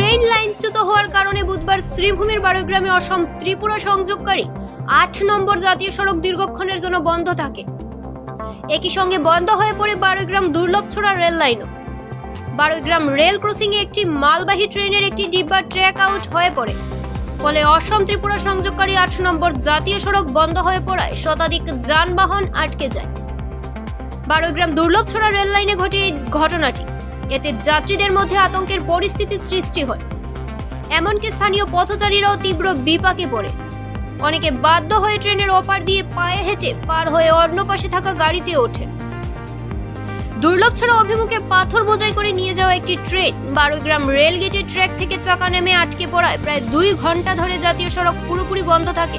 Train লাইনচ্যুত হওয়ার কারণে বুধবার শ্রীভূমির বারোগ্রামে অসম ত্রিপুরা সংযোগকারী আট নম্বর জাতীয় সড়ক দীর্ঘক্ষণের জন্য বন্ধ থাকে। একই সঙ্গে বন্ধ হয়ে পড়ে বারোগ্রাম দুর্লভছড়া রেল লাইনও। বারোগ্রাম রেল ক্রসিংয়ে একটি মালবাহী ট্রেনের একটি ডিব্বা ট্র্যাক আউট হয়ে পড়ে। ফলে অসম ত্রিপুরা সংযোগকারী আট নম্বর জাতীয় সড়ক বন্ধ হয়ে পড়ায় শতাধিক যানবাহন আটকে যায়। বারোগ্রাম দুর্লভছড়া রেল লাইনে ঘটে এই ঘটনাটি। এতে যাত্রীদের মধ্যে আতঙ্কের পরিস্থিতির সৃষ্টি হয়। এমনকি স্থানীয় পথচারীরাও তীব্র বিপাকে পড়ে। অনেকে বাধ্য হয়ে ট্রেনের ওপার দিয়ে পায়ে হেঁটে পার হয়ে অন্য পাশে থাকা গাড়িতে ওঠে দুর্লভছড়া অভিমুখে পাথর বোঝাই করে নিয়ে যাওয়া একটি ট্রেন বারোগ্রাম রেল গেটের ট্র্যাক থেকে চাকা নেমে আটকে পড়ায় প্রায় দুই ঘণ্টা ধরে জাতীয় সড়ক পুরোপুরি বন্ধ থাকে।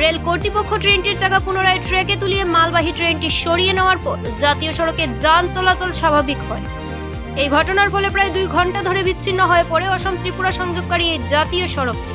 রেল কর্তৃপক্ষ ট্রেনটির চাকা পুনরায় ট্র্যাকে তুলিয়ে মালবাহী ট্রেনটি সরিয়ে নেওয়ার পর জাতীয় সড়কে যান চলাচল স্বাভাবিক হয়। এই ঘটনার ফলে প্রায় দুই ঘণ্টা ধরে বিচ্ছিন্ন হয়ে পড়ে অসম ত্রিপুরা সংযোগকারী এই জাতীয় সড়কটি।